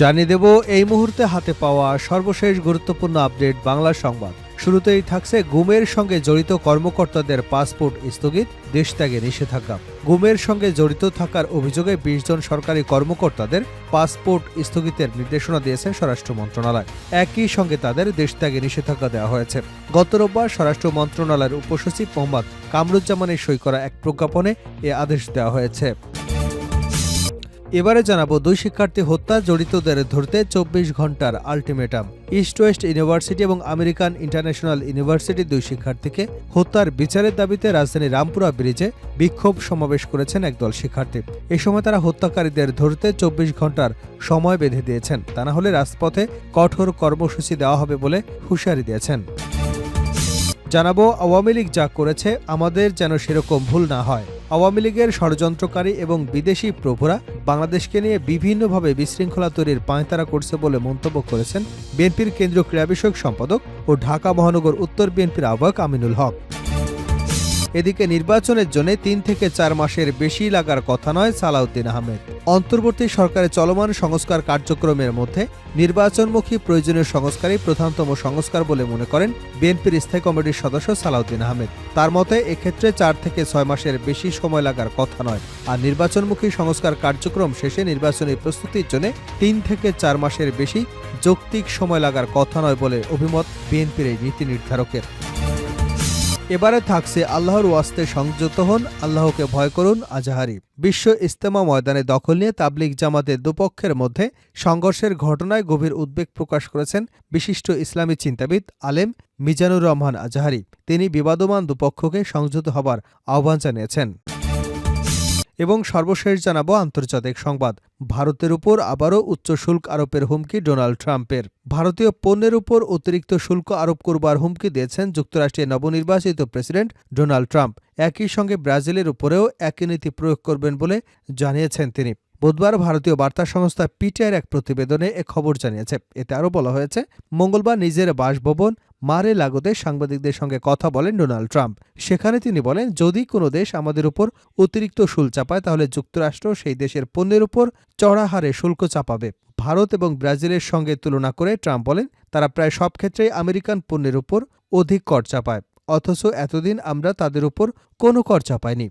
জানিয়ে দেব, এই মুহূর্তে হাতে পাওয়া সর্বশেষ গুরুত্বপূর্ণ আপডেট বাংলা সংবাদ। শুরুতেই থাকছে গুমের সঙ্গে জড়িত কর্মকর্তাদের পাসপোর্ট স্থগিত, দেশত্যাগে নিষেধাজ্ঞা। গুমের সঙ্গে জড়িত থাকার অভিযোগে বিশ জন সরকারি কর্মকর্তাদের পাসপোর্ট স্থগিতের নির্দেশনা দিয়েছে স্বরাষ্ট্র মন্ত্রণালয়। একই সঙ্গে তাদের দেশত্যাগে নিষেধাজ্ঞা দেওয়া হয়েছে। গত রোববার স্বরাষ্ট্র মন্ত্রণালয়ের উপসচিব মোহাম্মদ কামরুজ্জামানের সই করা এক প্রজ্ঞাপনে এ আদেশ দেওয়া হয়েছে। এবারে জানাব দুই শিক্ষার্থী হত্যা জড়িতদের ধরতে চব্বিশ ঘণ্টার আলটিমেটাম। ইস্ট ওয়েস্ট ইউনিভার্সিটি এবং আমেরিকান ইন্টারন্যাশনাল ইউনিভার্সিটি দুই শিক্ষার্থীকে হত্যার বিচারের দাবিতে রাজধানী রামপুরা ব্রিজে বিক্ষোভ সমাবেশ করেছেন একদল শিক্ষার্থী। এ সময় তারা হত্যাকারীদের ধরতে চব্বিশ ঘণ্টার সময় বেঁধে দিয়েছেন। তা না হলে রাজপথে কঠোর কর্মসূচি দেওয়া হবে বলে হুঁশিয়ারি দিয়েছেন। জানাব আওয়ামী লীগ যা করেছে, আমাদের যেন সেরকম ভুল না হয়। আওয়ামী লীগের ষড়যন্ত্রকারী এবং বিদেশি প্রভুরা বাংলাদেশকে নিয়ে বিভিন্নভাবে বিশৃঙ্খলা তৈরির পাঁয়তারা করছে বলে মন্তব্য করেছেন বিএনপির কেন্দ্রীয় ক্রীড়া বিষয়ক সম্পাদক ও ঢাকা মহানগর উত্তর বিএনপির আহ্বায়ক আমিনুল হক। এদিকে নির্বাচনের জন্য তিন থেকে চার মাসের বেশি লাগার কথা নয় সালাউদ্দিন আহমেদ। অন্তর্বর্তী সরকারের চলমান সংস্কার কার্যক্রমের মধ্যে নির্বাচনমুখী প্রয়োজনীয় সংস্কারই প্রধানতম সংস্কার বলে মনে করেন বিএনপির স্থায়ী কমিটির সদস্য সালাউদ্দিন আহমেদ। তার মতে, এক্ষেত্রে চার থেকে ছয় মাসের বেশি সময় লাগার কথা নয়। আর নির্বাচনমুখী সংস্কার কার্যক্রম শেষে নির্বাচনী প্রস্তুতির জন্য তিন থেকে চার মাসের বেশি যৌক্তিক সময় লাগার কথা নয় বলে অভিমত বিএনপির এই নীতি নির্ধারকের। এবারে থাকছে আল্লাহর ওয়াস্তে সংযত হন, আল্লাহকে ভয় করুন, আজাহারি। বিশ্ব ইস্তেমা ময়দানে দখল নিয়ে তাবলিক জামাতের দুপক্ষের মধ্যে সংঘর্ষের ঘটনায় গভীর উদ্বেগ প্রকাশ করেছেন বিশিষ্ট ইসলামী চিন্তাবিদ, আলেম মিজানুর রহমান আজাহারি। তিনি বিবাদমান দুপক্ষকে সংযত হবার আহ্বান জানিয়েছেন। এবং সর্বশেষ জানাব আন্তর্জাতিক সংবাদ। ভারতের উপর আবারও উচ্চ শুল্ক আরোপের হুমকি ডোনাল্ড ট্রাম্পের। ভারতীয় পণ্যের উপর অতিরিক্ত শুল্ক আরোপ করবার হুমকি দিয়েছেন যুক্তরাষ্ট্রের নবনির্বাচিত প্রেসিডেন্ট ডোনাল্ড ট্রাম্প। একই সঙ্গে ব্রাজিলের উপরেও একই নীতি প্রয়োগ করবেন বলে জানিয়েছেন তিনি। বুধবার ভারতীয় বার্তা সংস্থা পিটিআর এক প্রতিবেদনে এ খবর জানিয়েছে। এতে আরও বলা হয়েছে, মঙ্গলবার নিজের বাসভবন মারে লাগোতে সাংবাদিকদের সঙ্গে কথা বলেন ডোনাল্ড ট্রাম্প। সেখানে তিনি বলেন, যদি কোনো দেশ আমাদের উপর অতিরিক্ত শুল্ক চাপায়, তাহলে যুক্তরাষ্ট্র সেই দেশের পণ্যের উপর চড়া হারে শুল্ক চাপাবে। ভারত এবং ব্রাজিলের সঙ্গে তুলনা করে ট্রাম্প বলেন, তারা প্রায় সব ক্ষেত্রেই আমেরিকান পণ্যের উপর অধিক কর চাপায়। অথচ এতদিন আমরা তাদের উপর কোনো কর চাপাইনি।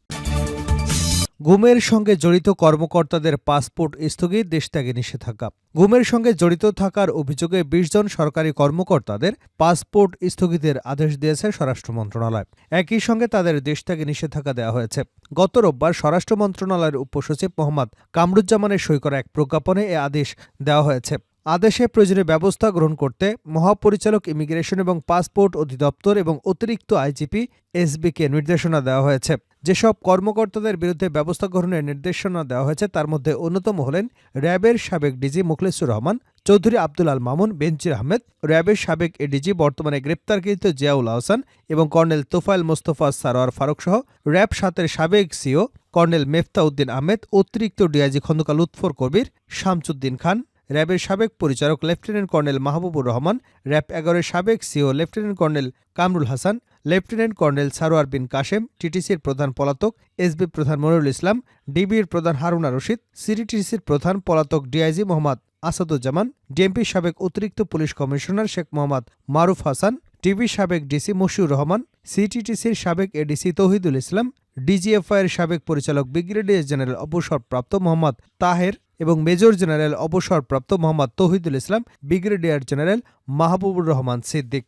গুমের সঙ্গে জড়িত কর্মকর্তাদের পাসপোর্ট স্থগিত, দেশত্যাগে নিষেধাজ্ঞা। গুমের সঙ্গে জড়িত থাকার অভিযোগে বিশ জন সরকারি কর্মকর্তাদের পাসপোর্ট স্থগিতের আদেশ দিয়েছে স্বরাষ্ট্র মন্ত্রণালয়। একই সঙ্গে তাদের দেশত্যাগে নিষেধাজ্ঞা দেওয়া হয়েছে। গত রোববার স্বরাষ্ট্র মন্ত্রণালয়ের উপসচিব মোহাম্মদ কামরুজ্জামানের সই করা এক প্রজ্ঞাপনে এ আদেশ দেওয়া হয়েছে। আদেশে প্রয়োজনীয় ব্যবস্থা গ্রহণ করতে মহাপরিচালক ইমিগ্রেশন এবং পাসপোর্ট অধিদপ্তর এবং অতিরিক্ত আইজিপি এসবিকে নির্দেশনা দেওয়া হয়েছে। যেসব কর্মকর্তাদের বিরুদ্ধে ব্যবস্থা গ্রহণের নির্দেশনা দেওয়া হয়েছে, তার মধ্যে অন্যতম হলেন র্যাবের সাবেক ডিজি মুখলেসুর রহমান, চৌধুরী আব্দুল আল মামুন, বেনজির আহমেদ, র্যাবের সাবেক এডিজি বর্তমানে গ্রেপ্তারকৃত জিয়াউল আহসান এবং কর্নেল তোফাইল মোস্তফা সারোয়ার ফারুক সহ র্যাব সাতের সাবেক সিও কর্নেল মেফতা উদ্দিন আহমেদ, অতিরিক্ত ডিআইজি খন্দকার লুৎফর কবির, শামসুদ্দিন খান র্যাবের সাবেক পরিচালক lieutenant colonel Mahbubur Rahman, RAB এগারোর সাবেক CO lieutenant colonel Kamrul Hasan, lieutenant colonel Sarwar Bin Kashem, টিটিসির প্রধান পলাতক এসবি প্রধান মনিরুল ইসলাম, ডিবির প্রধান হারুনা রশিদ, সিডিটিসির প্রধান পলাতক ডিআইজি মোহাম্মদ আসাদুজ্জামান, ডিএমপির সাবেক অতিরিক্ত পুলিশ কমিশনার শেখ মোহাম্মদ মারুফ হাসান টিভির সাবেক ডিসি মশিউর রহমান, সিটিটিসির সাবেক এডিসি তৌহিদুল ইসলাম, ডিজিএফআইয়ের সাবেক পরিচালক ব্রিগেডিয়ার জেনারেল অবসরপ্রাপ্ত মোহাম্মদ তাহের এবং মেজর জেনারেল অবসরপ্রাপ্ত মোহাম্মদ তৌহিদুল ইসলাম, ব্রিগেডিয়ার জেনারেল মাহবুবুর রহমান সিদ্দিক।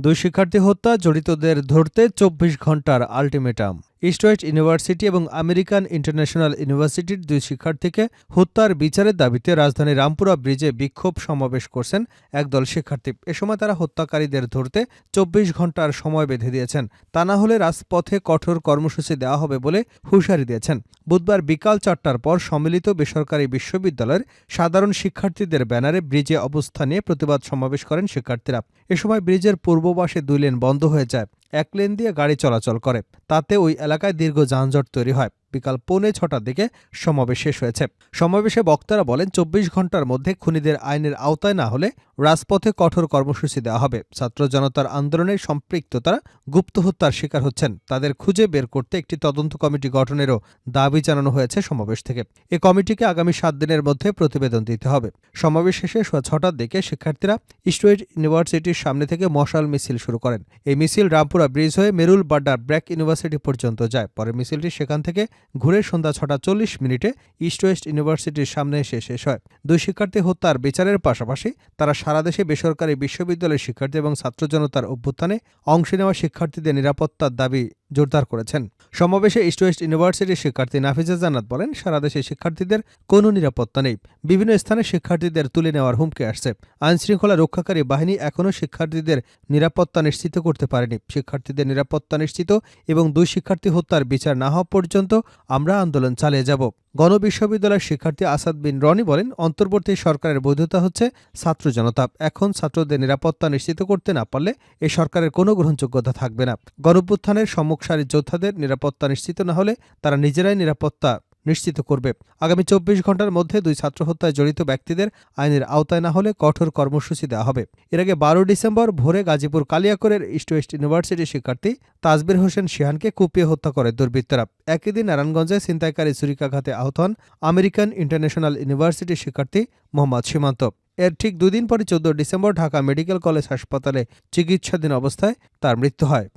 দুই শিক্ষার্থী হত্যা, জড়িতদের ধরতে চব্বিশ ঘণ্টার আলটিমেটাম। ইস্টওয়েস্ট ইউনিভার্সিটি এবং আমেরিকান ইন্টারন্যাশনাল ইউনিভার্সিটির দুই শিক্ষার্থীকে হত্যার বিচারের দাবিতে রাজধানীর রামপুরা ব্রিজে বিক্ষোভ সমাবেশ করছেন একদল শিক্ষার্থী। এ সময় তারা হত্যাকারীদের ধরতে চব্বিশ ঘণ্টার সময় বেঁধে দিয়েছেন। তা না হলে রাজপথে কঠোর কর্মসূচি দেওয়া হবে বলে হুঁশিয়ারি দিয়েছেন। বুধবার বিকাল চারটার পর সম্মিলিত বেসরকারি বিশ্ববিদ্যালয়ের সাধারণ শিক্ষার্থীদের ব্যানারে ব্রিজে অবস্থান নিয়ে প্রতিবাদ সমাবেশ করেন শিক্ষার্থীরা। এ সময় ব্রিজের পূর্ব পাশে দুই লেন বন্ধ হয়ে যায়। এক লেন দিয়ে গাড়ি চলাচল করে। তাতে ওই এলাকায় দীর্ঘ যানজট তৈরি হয়। বিকাল পৌনে ছটার দিকে সমাবেশ শেষ হয়েছে। সমাবেশে বক্তারা বলেন, চব্বিশ ঘণ্টার মধ্যে খুনিদের আইনের আওতায় না হলে রাজপথে কঠোর কর্মসূচি দেওয়া হবে। ছাত্র জনতার আন্দোলনে সম্পৃক্ততারা গুপ্ত হত্যার শিকার হচ্ছেন। তাদের খুঁজে বের করতে একটি তদন্ত কমিটি গঠনেরও দাবি জানানো হয়েছে সমাবেশ থেকে। এ কমিটিকে আগামী সাত দিনের মধ্যে প্রতিবেদন দিতে হবে। সমাবেশ শেষে সোয়া ছটার দিকে শিক্ষার্থীরা ইস্টওয়েট ইউনিভার্সিটির সামনে থেকে মশাল মিছিল শুরু করেন। এই মিছিল রামপুরা ব্রিজ হয়ে মেরুল বাড্ডার ব্র্যাক ইউনিভার্সিটি পর্যন্ত যায়। পরে মিছিলটি সেখান থেকে ঘুরে সন্ধ্যা ছটা চল্লিশ মিনিটে ইস্ট ওয়েস্ট ইউনিভার্সিটির সামনে এসে শেষ হয়। দুই শিক্ষার্থী হত্যার বিচারের পাশাপাশি তারা সারা দেশে বেসরকারি বিশ্ববিদ্যালয়ের শিক্ষার্থী এবং ছাত্র জনতার অভ্যুত্থানে অংশ নেওয়া শিক্ষার্থীদের নিরাপত্তার দাবি জোরদার করেছেন। সমাবেশে ইস্ট ওয়েস্ট ইউনিভার্সিটির শিক্ষার্থী নাফিজা জানাত বলেন সারা দেশে শিক্ষার্থীদের কোনো নিরাপত্তা নেই। বিভিন্ন স্থানে শিক্ষার্থীদের তুলে নেওয়ার হুমকি আসছে। আইনশৃঙ্খলা রক্ষাকারী বাহিনী এখনও শিক্ষার্থীদের নিরাপত্তা নিশ্চিত করতে পারেনি। শিক্ষার্থীদের নিরাপত্তা নিশ্চিত এবং দুই শিক্ষার্থী হত্যার বিচার না হওয়া পর্যন্ত আমরা আন্দোলন চালিয়ে যাব। গণবিশ্ববিদ্যালয়ের শিক্ষার্থী আসাদ বিন রনি বলেন, অন্তর্বর্তী সরকারের বৈধতা হচ্ছে ছাত্র জনতা। এখন ছাত্রদের নিরাপত্তা নিশ্চিত করতে না পারলে এ সরকারের কোনো গ্রহণযোগ্যতা থাকবে না। গণপুত্থানের সম্মুখ সারির যোদ্ধাদের নিরাপত্তা নিশ্চিত না হলে তারা নিজেরাই নিরাপত্তা নিশ্চিত করবে। আগামী চব্বিশ ঘণ্টার মধ্যে দুই ছাত্র হত্যায় জড়িত ব্যক্তিদের আইনের আওতায় না হলে কঠোর কর্মসূচি দেওয়া হবে। এর আগে বারো ডিসেম্বর ভোরে গাজীপুর কালিয়াকরের ইস্ট ওয়েস্ট ইউনিভার্সিটির শিক্ষার্থী তাজবির হোসেন শিহানকে কুপিয়ে হত্যা করে দুর্বৃত্তরা। একই দিন নারায়ণগঞ্জে ছিনতাইকারী ছুরিকাঘাতে আহত হন আমেরিকান ইন্টারন্যাশনাল ইউনিভার্সিটির শিক্ষার্থী মোহাম্মদ সীমান্ত। এর ঠিক দুদিন পরে চোদ্দ ডিসেম্বর ঢাকা মেডিকেল কলেজ হাসপাতালে চিকিৎসাধীন অবস্থায় তার মৃত্যু হয়।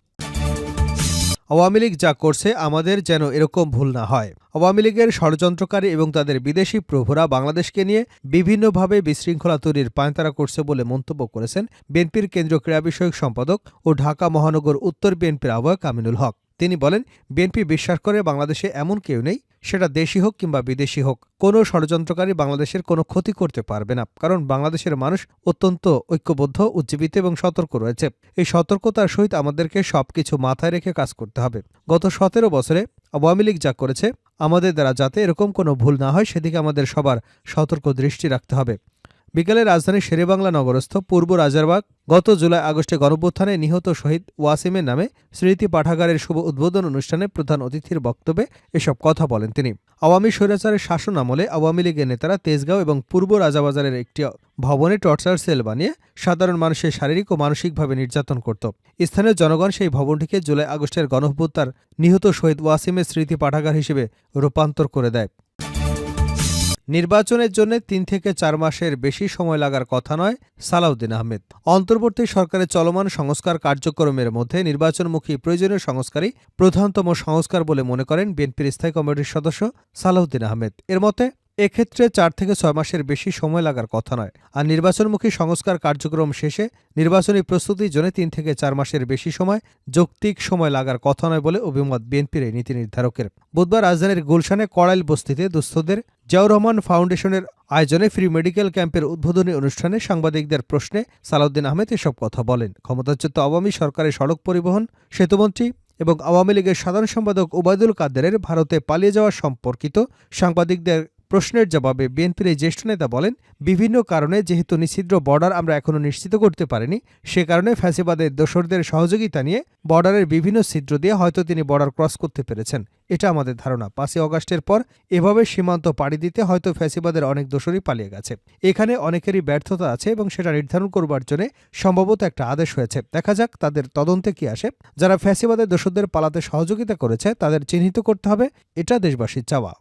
আওয়ামী লীগ যা করছে আমাদের যেন এরকম ভুল না হয়। আওয়ামী লীগের ষড়যন্ত্রকারী এবং তাদের বিদেশি প্রভুরা বাংলাদেশকে নিয়ে বিভিন্নভাবে বিশৃঙ্খলা তৈরির পায়তারা করছে বলে মন্তব্য করেছেন বিএনপির কেন্দ্রীয় ক্রীড়া বিষয়ক সম্পাদক ও ঢাকা মহানগর উত্তর বিএনপির আহ্বায়ক আমিনুল হক। তিনি বলেন, বিএনপি বিশ্বাস করে বাংলাদেশে এমন কেউ নেই সেটা দেশি হোক কিংবা বিদেশি হোক, কোনো ষড়যন্ত্রকারী বাংলাদেশের কোনো ক্ষতি করতে পারবে না, কারণ বাংলাদেশের মানুষ অত্যন্ত ঐক্যবদ্ধ, উজ্জীবিত এবং সতর্ক রয়েছে। এই সতর্কতার সহিত আমাদেরকে সবকিছু মাথায় রেখে কাজ করতে হবে। গত সতেরো বছরে আওয়ামী লীগ যা করেছে, আমাদের দ্বারা যাতে এরকম কোনো ভুল না হয়, সেদিকে আমাদের সবার সতর্ক দৃষ্টি রাখতে হবে। বিকেলে রাজধানীর শেরেবাংলা নগরস্থ পূর্ব রাজারবাগ গত জুলাই আগস্টে গণভ্যুত্থানে নিহত শহীদ ওয়াসিমের নামে স্মৃতি পাঠাগারের শুভ উদ্বোধন অনুষ্ঠানে প্রধান অতিথির বক্তব্যে এসব কথা বলেন তিনি। আওয়ামী স্বৈরাচারের শাসন আমলে আওয়ামী লীগের নেতারা তেজগাঁও এবং পূর্ব রাজাবাজারের একটি ভবনে টর্চার সেল বানিয়ে সাধারণ মানুষের শারীরিক ও মানসিকভাবে নির্যাতন করত। স্থানীয় জনগণ সেই ভবনটিকে জুলাই আগস্টের গণভ্যুত্থার নিহত শহীদ ওয়াসিমের স্মৃতি পাঠাগার হিসেবে রূপান্তর করে দেয়। নির্বাচনের জন্য তিন থেকে চার মাসের বেশি সময় লাগার কথা নয় সালাউদ্দিন আহমেদ। অন্তর্বর্তী সরকারের চলমান সংস্কার কার্যক্রমের মধ্যে নির্বাচনমুখী প্রয়োজনীয় সংস্কারই প্রধানতম সংস্কার বলে মনে করেন বিএনপির স্থায়ী কমিটির সদস্য সালাউদ্দিন আহমেদ। এর মতে এক্ষেত্রে চার থেকে ছয় মাসের বেশি সময় লাগার কথা নয়। আর নির্বাচনমুখী সংস্কার কার্যক্রম শেষে নির্বাচনী প্রস্তুতির জন্য তিন থেকে চার মাসের বেশি সময়, যৌক্তিক সময় লাগার কথা নয় বলে অভিমত বিএনপির এই নীতি নির্ধারকের। বুধবার রাজধানীর গুলশানে কড়াইল বস্তিতে দুস্থদের জিয়াউর রহমান ফাউন্ডেশনের আয়োজনে ফ্রি মেডিকেল ক্যাম্পের উদ্বোধনী অনুষ্ঠানে সাংবাদিকদের প্রশ্নে সালাউদ্দিন আহমেদ এসব কথা বলেন। ক্ষমতাচ্যুত আওয়ামী সরকারের সড়ক পরিবহন, সেতুমন্ত্রী এবং আওয়ামী লীগের সাধারণ সম্পাদক ওবায়দুল কাদেরের ভারতে পালিয়ে যাওয়া সম্পর্কিত সাংবাদিকদের প্রশ্নের জবাবে বিএনপির এই জ্যেষ্ঠ নেতা বলেন, বিভিন্ন কারণে যেহেতু নিষিদ্ধ বর্ডার আমরা এখনও নিশ্চিত করতে পারিনি, সে কারণে ফ্যাসিবাদের দোসরদের সহযোগিতা নিয়ে বর্ডারের বিভিন্ন ছিদ্র দিয়ে হয়তো তিনি বর্ডার ক্রস করতে পেরেছেন। এটা আমাদের ধারণা। পাঁচই অগাস্টের পর এভাবে সীমান্ত পাড়ি দিতে হয়তো ফ্যাসিবাদের অনেক দোসরই পালিয়ে গেছে। এখানে অনেকেরই ব্যর্থতা আছে এবং সেটা নির্ধারণ করবার জন্য সম্ভবত একটা আদেশ হয়েছে। দেখা যাক তাদের তদন্তে কি আসে। যারা ফ্যাসিবাদের দোসরদের পালাতে সহযোগিতা করেছে, তাদের চিহ্নিত করতে হবে। এটা দেশবাসীর চাওয়া।